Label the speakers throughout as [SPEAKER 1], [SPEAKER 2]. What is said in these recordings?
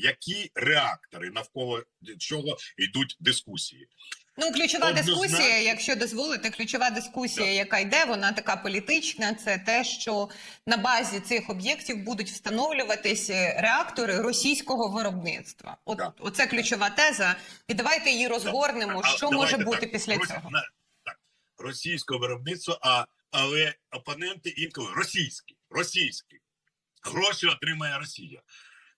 [SPEAKER 1] які реактори навколо чого йдуть дискусії.
[SPEAKER 2] Ну, ключова
[SPEAKER 1] Однозначно.
[SPEAKER 2] дискусія, якщо дозволите, ключова дискусія,
[SPEAKER 1] Так.
[SPEAKER 2] яка йде, вона така політична. Це те, що на базі цих об'єктів будуть встановлюватись реактори російського виробництва. От
[SPEAKER 1] Так.
[SPEAKER 2] оце ключова теза. І давайте її розгорнемо.
[SPEAKER 1] А,
[SPEAKER 2] Що
[SPEAKER 1] давайте
[SPEAKER 2] може бути
[SPEAKER 1] так,
[SPEAKER 2] після
[SPEAKER 1] Рос-
[SPEAKER 2] цього?
[SPEAKER 1] так, російського виробництва, а, але опоненти інколи російські, російські. Гроші отримає Росія.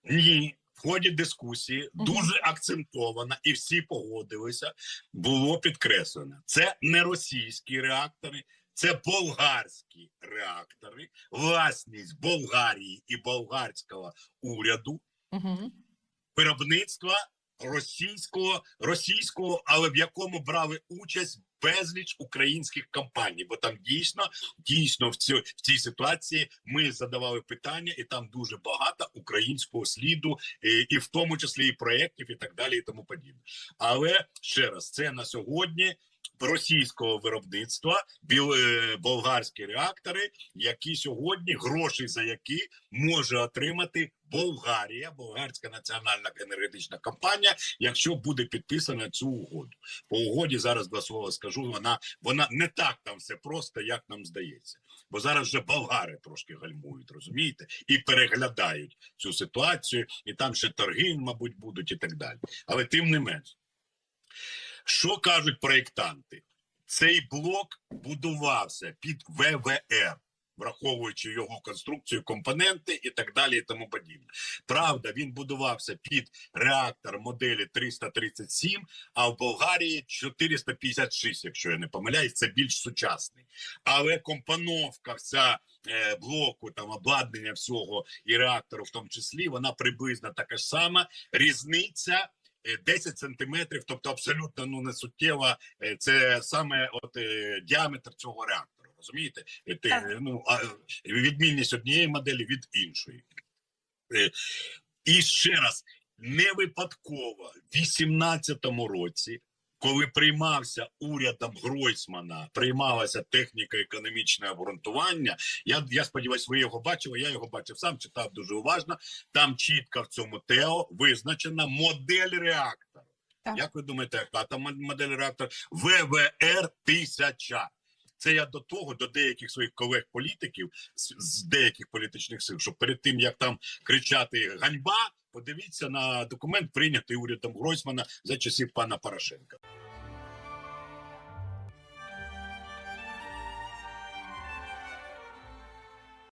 [SPEAKER 1] Ні. В ході дискусії дуже акцентовано, і всі погодилися. Було підкреслено: це не російські реактори, це болгарські реактори, власність Болгарії і болгарського уряду
[SPEAKER 2] Угу.
[SPEAKER 1] виробництва російського, російського, але в якому брали участь безліч українських компаній. Бо там дійсно, дійсно в цій, в цій ситуації ми задавали питання, і там дуже багато українського сліду, і, і в тому числі і проєктів, і так далі, і тому подібне. Але ще раз, це на сьогодні. Російського виробництва е, болгарські реактори, які сьогодні гроші за які може отримати Болгарія, болгарська національна енергетична компанія, якщо буде підписана цю угоду. По угоді зараз два слова скажу. Вона вона не так там все просто, як нам здається. Бо зараз вже болгари трошки гальмують, розумієте, і переглядають цю ситуацію, і там ще торги, мабуть, будуть і так далі. Але тим не менш, що кажуть проєктанти? Цей блок будувався під ВВР враховуючи його конструкцію, компоненти і так далі, і тому подібне. Правда, він будувався під реактор моделі 337, а в Болгарії 456, якщо я не помиляюсь, це більш сучасний. Але компоновка вся е, блоку, там обладнання всього і реактору, в тому числі, вона приблизно така ж сама. Різниця. Е, 10 сантиметрів, тобто абсолютно ну не суттєва. е, Це саме от е, діаметр цього реактора. Розумієте? Е, те, ну а е, відмінність однієї моделі від іншої. Е, І ще раз, не випадково в 18-му році, коли приймався урядом Гройсмана, приймалася техніка економічне обґрунтування. Я, я сподіваюся, ви його бачили. Я його бачив сам, читав дуже уважно. Там чітко в цьому ТЕО визначена модель реактора.
[SPEAKER 2] Так.
[SPEAKER 1] Як ви думаєте, яка там модель реактора? ВВР 1000 це я до того, до деяких своїх колег-політиків з, деяких політичних сил, що перед тим як там кричати ганьба, подивіться на документ, прийнятий урядом Гройсмана за часів пана Порошенка.